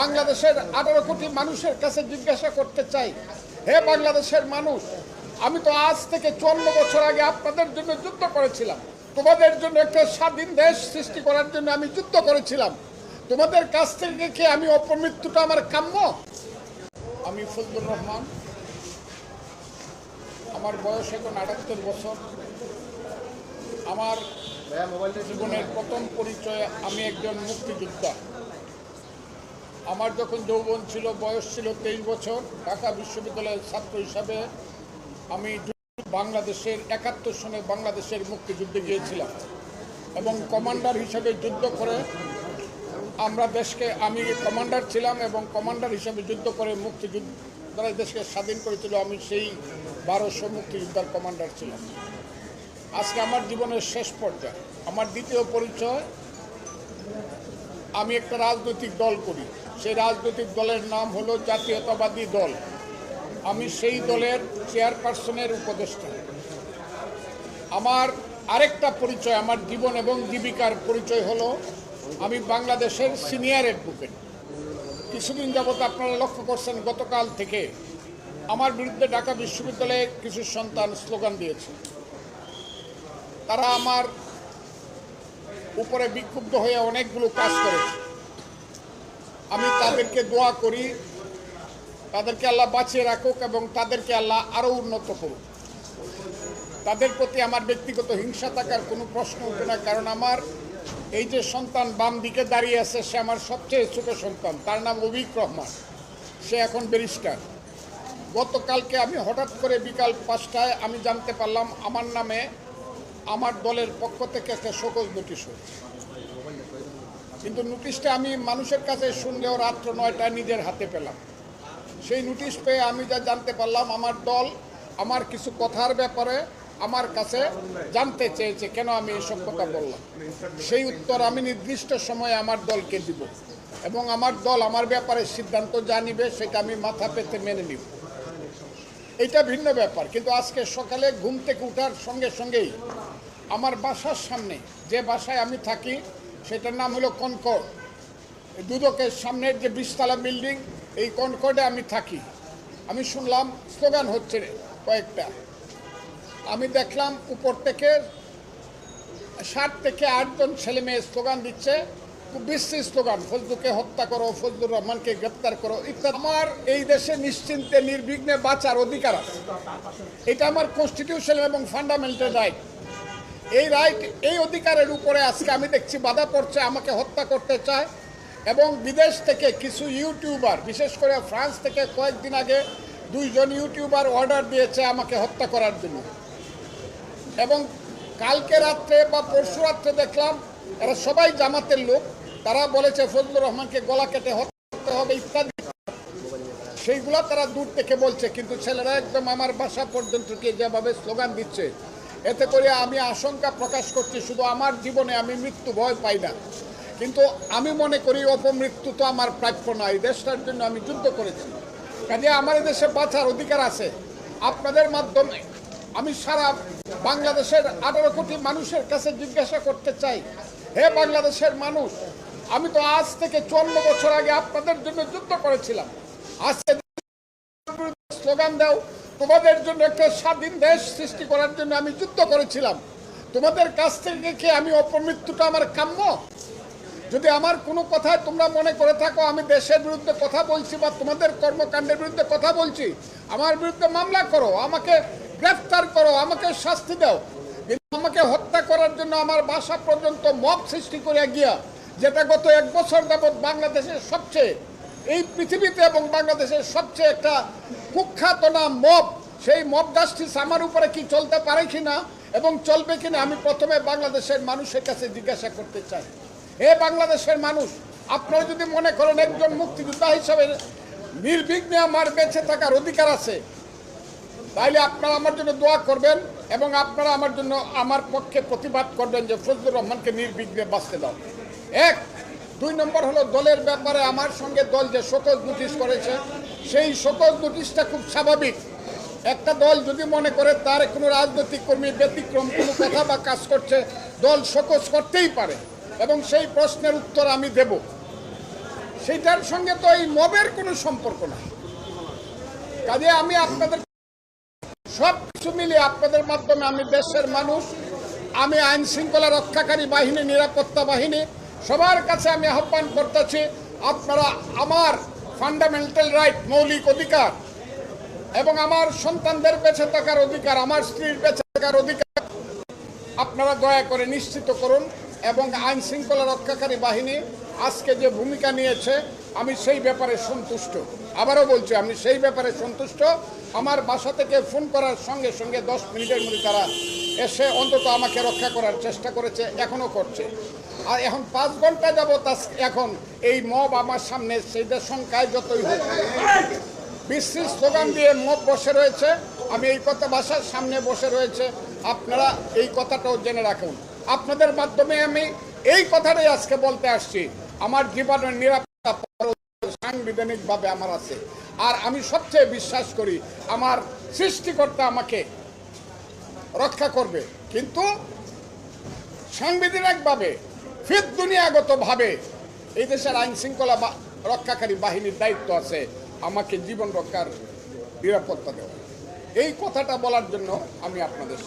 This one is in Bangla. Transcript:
বাংলাদেশের আঠারো কোটি মানুষের কাছে জিজ্ঞাসা করতে চাই। হে বাংলাদেশের মানুষ, আমি তো আজ থেকে চুয়ান্ন বছর আগে আপনাদের জন্য যুদ্ধ করেছিলাম। তোমাদের জন্য একটা স্বাধীন দেশ সৃষ্টি করার জন্য আমি যুদ্ধ করেছিলাম। তোমাদের কাছ থেকে কি আমি অপমৃত্যুটা আমার কাম্য। আমি ফজলুর রহমান। আমার বয়স এখন আটাত্তর বছর। আমার জীবনের প্রথম পরিচয় আমি একজন মুক্তিযোদ্ধা। আমার যখন যৌবন ছিল, বয়স ছিল তেইশ বছর, ঢাকা বিশ্ববিদ্যালয়ের ছাত্র হিসাবে আমি বাংলাদেশের একাত্তর সনে বাংলাদেশের মুক্তিযুদ্ধে গিয়েছিলাম এবং কমান্ডার হিসেবে যুদ্ধ করে আমরা দেশকে, আমি কমান্ডার ছিলাম এবং কমান্ডার হিসেবে যুদ্ধ করে মুক্তিযুদ্ধ দ্বারা দেশকে স্বাধীন করেছিল, আমি সেই বারোশো মুক্তিযোদ্ধার কমান্ডার ছিলাম। আজকে আমার জীবনের শেষ পর্যায়ে, আমার দ্বিতীয় পরিচয় আমি একটা রাজনৈতিক দল করি। সেই রাজনৈতিক দলের নাম হলো জাতীয়তাবাদী দল। আমি সেই দলের চেয়ারপারসনের উপদেষ্টা। আমার আরেকটা পরিচয়, আমার জীবন এবং জীবিকার পরিচয় হলো, আমি বাংলাদেশের সিনিয়র অ্যাডভোকেট। কিছুদিন যাবত আপনারা লক্ষ্য করছেন, গতকাল থেকে আমার বিরুদ্ধে ঢাকা বিশ্ববিদ্যালয়ে কিছু সন্তান স্লোগান দিয়েছে। তারা আমার উপরে বিক্ষুব্ধ হয়ে অনেকগুলো কাজ করেছে আমি তাদেরকে দোয়া করি, তাদেরকে আল্লাহ বাঁচিয়ে রাখুক এবং তাদেরকে আল্লাহ আরও উন্নত করুক। তাদের প্রতি আমার ব্যক্তিগত হিংসা থাকার কোনো প্রশ্ন উঠে না, কারণ আমার এই যে সন্তান বাম দিকে দাঁড়িয়ে আছে, সে আমার সবচেয়ে ছোট সন্তান। তার নাম অভিক রহমান। সে এখন ব্যারিস্টার। গতকালকে আমি হঠাৎ করে বিকাল পাঁচটায় আমি জানতে পারলাম, আমার নামে আমার দলের পক্ষ থেকে একটা শোকজ নোটিশ হয়েছে। কিন্তু নোটিশটা আমি মানুষের কাছে শুনলেও রাত্র নয়টায় নিজের হাতে পেলাম। সেই নোটিশ পেয়ে আমি যা জানতে পারলাম, আমার দল আমার কিছু কথার ব্যাপারে আমার কাছে জানতে চেয়েছে, কেন আমি এইসব কথা বললাম। সেই উত্তর আমি নির্দিষ্ট সময়ে আমার দলকে দিব এবং আমার দল আমার ব্যাপারে সিদ্ধান্ত জানিবে সেটা আমি মাথা পেতে মেনে নিব। এটা ভিন্ন ব্যাপার, কিন্তু আজকে সকালে ঘুম থেকে উঠার সঙ্গে সঙ্গেই আমার বাসার সামনে, যে বাসায় আমি থাকি, সেটার নাম হলো কনকর্ড। দুদকের সামনের যে বিশতলা বিল্ডিং, এই কনকর্ডে আমি থাকি। আমি শুনলাম স্লোগান হচ্ছে কয়েকটা। আমি দেখলাম উপর থেকে ষাট থেকে আটজন ছেলে মেয়ে স্লোগান দিচ্ছে, খুব বিশ্রী স্লোগান, ফজলুকে হত্যা করো, ফজলুর রহমানকে গ্রেপ্তার করো, ইত্যাদি। আমার এই দেশে নিশ্চিন্তে, নির্বিঘ্নে বাঁচার অধিকার আছে। এটা আমার কনস্টিটিউশন এবং ফান্ডামেন্টাল রাইট এই রাইট, এই অধিকারের উপরে আজকে আমি দেখছি বাধা পড়ছে, আমাকে হত্যা করতে চায়। এবং বিদেশ থেকে কিছু ইউটিউবার, বিশেষ করে ফ্রান্স থেকে কয়েকদিন আগে দুইজন ইউটিউবার অর্ডার দিয়েছে আমাকে হত্যা করার জন্য। এবং কালকে রাত্রে বা পরশু রাত্রে দেখলাম, এরা সবাই জামাতের লোক, তারা বলেছে, ফজলুর রহমানকে গলা কেটে হত্যা করতে হবে, ইত্যাদি। সেইগুলো তারা দূর থেকে বলছে, কিন্তু ছেলেরা একদম আমার বাসা পর্যন্ত যেভাবে স্লোগান দিচ্ছে এতে করে আমি আশঙ্কা প্রকাশ করছি, শুধু আমার জীবনে আমি মৃত্যু ভয় পাই না। কিন্তু আমি মনে করি অপমৃত্যু তো আমার প্রাপ্য নয় দেশটার জন্য আমি যুদ্ধ করেছি। কাজে আমার দেশে বাঁচার অধিকার আছে। আপনাদের মাধ্যমে আমি সারা বাংলাদেশের আঠারো কোটি মানুষের কাছে জিজ্ঞাসা করতে চাই, হে বাংলাদেশের মানুষ, আমি তো আজ থেকে চুয়ান্ন বছর আগে আপনাদের জন্য যুদ্ধ করেছিলাম। আজকে স্লোগান দাও তোমাদের জন্য একটা স্বাধীন দেশ সৃষ্টি করার জন্য আমি যুদ্ধ করেছিলাম। তোমাদের কাছ থেকে কি আমি অপমৃত্যুটা আমার কাম্য? যদি আমার কোনো কথায় তোমরা মনে করে থাকো, আমি দেশের বিরুদ্ধে কথা বলছি বা তোমাদের কর্মকাণ্ডের বিরুদ্ধে কথা বলছি, আমার বিরুদ্ধে মামলা করো, আমাকে গ্রেফতার করো, আমাকে শাস্তি দাও। কিন্তু আমাকে হত্যা করার জন্য আমার বাসা পর্যন্ত মব সৃষ্টি করে গিয়া, যেটা গত এক বছর যাবৎ বাংলাদেশের সবচেয়ে এই পৃথিবীতে এবং বাংলাদেশের সবচেয়ে একটা কুখ্যাত নাম মব, সেই মব জাস্টিস আমার উপরে কি চলতে পারে কিনা এবং চলবে কিনা আমি প্রথমে বাংলাদেশের মানুষের কাছে জিজ্ঞাসা করতে চাই। হে বাংলাদেশের মানুষ, আপনারা যদি মনে করেন একজন মুক্তিযোদ্ধা হিসাবে নির্বিঘ্নে আমার বেঁচে থাকার অধিকার আছে, তাইলে আপনারা আমার জন্য দোয়া করবেন এবং আপনারা আমার জন্য আমার পক্ষে প্রতিবাদ করবেন যে ফজলুর রহমানকে নির্বিঘ্নে বাঁচতে দাও। এক দুই নম্বর হলো দলের ব্যাপারে আমার সঙ্গে দল যে শোকজ নোটিশ করেছে, সেই শোকজ নোটিশটা খুব স্বাভাবিক। একটা দল যদি মনে করে তার কোনো রাজনৈতিক কর্মী ব্যতিক্রম, কোনো কথা বা কাজ করছে, দল শোকজ করতেই পারে এবং সেই প্রশ্নের উত্তর আমি দেব। সেটার সঙ্গে তো এই মবের কোনো সম্পর্ক নাই। কাজে আমি আপনাদের সব কিছু মিলিয়ে আপনাদের মাধ্যমে আমি দেশের মানুষ, আমি আইন শৃঙ্খলা রক্ষাকারী বাহিনী, নিরাপত্তা বাহিনী সবার কাছে আমি আহ্বান করতেছি, আপনারা আমার ফান্ডামেন্টাল রাইট মৌলিক অধিকার এবং আমার সন্তানদের বেঁচে থাকার অধিকার, আমার স্ত্রীর বেঁচে থাকার অধিকার আপনারা দয়া করে নিশ্চিত করুন এবং আইন শৃঙ্খলা রক্ষাকারী বাহিনী আজকে যে ভূমিকা নিয়েছে, আমি সেই ব্যাপারে সন্তুষ্ট। আবারও বলছি, আমি সেই ব্যাপারে সন্তুষ্ট। আমার বাসা থেকে ফোন করার সঙ্গে সঙ্গে দশ মিনিটের মধ্যে তারা এসে অন্তত আমাকে রক্ষা করার চেষ্টা করেছে এখনও করছে। আর এখন পাঁচ ঘণ্টা আজ- এখন এই মব আমার সামনে সেইটার সংখ্যায় যতই হোক। বিশ্রী স্লোগান দিয়ে মব বসে রয়েছে। আমি এই কথা বাসার সামনে বসে রয়েছে। আপনারা এই কথাটাও জেনে রাখুন। আপনাদের মাধ্যমে আমি এই কথাটাই আজকে বলতে আসছি। আমার জীবনের নিরাপত্তা সাংবিধানিকভাবে আমার আছে। আর আমি সবচেয়ে বিশ্বাস করি, আমার সৃষ্টিকর্তা আমাকে রক্ষা করবে। কিন্তু সাংবিধানিকভাবে ফির দুনিয়াগতভাবে এই দেশের আইন শৃঙ্খলা রক্ষাকারী বাহিনীর দায়িত্ব আছে, আমাকে জীবন রক্ষার নিরাপত্তা দেওয়া। এই কথাটা বলার জন্য আমি আপনাদের